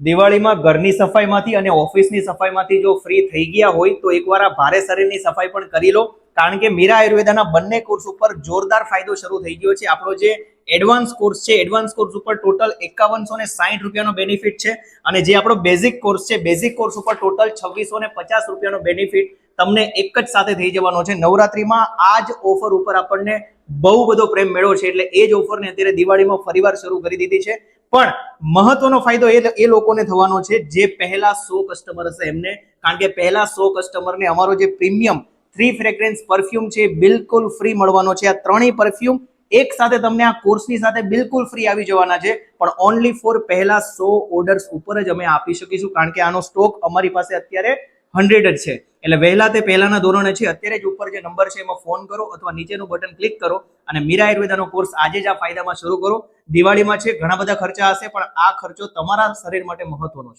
દિવાળીમાં ઘરની સફાઈમાંથી અને ઓફિસની સફાઈમાંથી જો ફ્રી થઈ ગયા હોય, તો એકવાર આ ભારે શરીરની સફાઈ પણ કરી લો. કારણ કે મીરા આયુર્વેદાના બંને કોર્સ ઉપર જોરદાર ફાયદો શરૂ થઈ ગયો છે. આપણો જે એડવાન્સ કોર્સ છે એડવાન્સ કોર્સ ઉપર ટોટલ એકાવનસો ને સાઠ રૂપિયાનો બેનિફિટ છે. અને જે આપણો બેઝિક કોર્સ છે બેઝિક કોર્સ ઉપર ટોટલ છવ્વીસો ને પચાસ રૂપિયાનો બેનિફિટ તમને એક જ સાથે થઈ જવાનો છે. નવરાત્રીમાં આ જ ઓફર ઉપર આપણને બહુ બધો પ્રેમ મેળવો છે. એટલે એ જ ઓફરને અત્યારે દિવાળીમાં ફરીવાર શરૂ કરી દીધી છે. પણ મહત્વનો ફાયદો એ એ લોકોને થવાનો છે, જે પહેલા સો કસ્ટમર હશે એમને. કારણ કે પહેલા સો કસ્ટમરને અમારો જે પ્રીમિયમ થ્રી ફ્રેગ્રન્સ પરફ્યુમ છે બિલકુલ ફ્રી મળવાનો છે. આ ત્રણેય પરફ્યુમ એક સાથે તમને આ કોર્સની સાથે બિલકુલ ફ્રી આવી જવાના છે. પણ ઓનલી ફોર પહેલા સો ઓર્ડર્સ ઉપર જ અમે આપી શકીશું. કારણ કે આનો સ્ટોક અમારી પાસે અત્યારે હંડ્રેડ જ છે. એટલે વહેલા તે પહેલાના ધોરણે છે. અત્યારે જ ઉપર જે નંબર છે એમાં ફોન કરો અથવા નીચેનું બટન ક્લિક કરો. અને મીરા આયુર્વેદાનો કોર્સ આજે જ આ ફાયદામાં શરૂ કરો. દિવાળીમાં છે, ઘણા બધા ખર્ચા હશે, પણ આ ખર્ચો તમારા શરીર માટે મહત્વનો છે.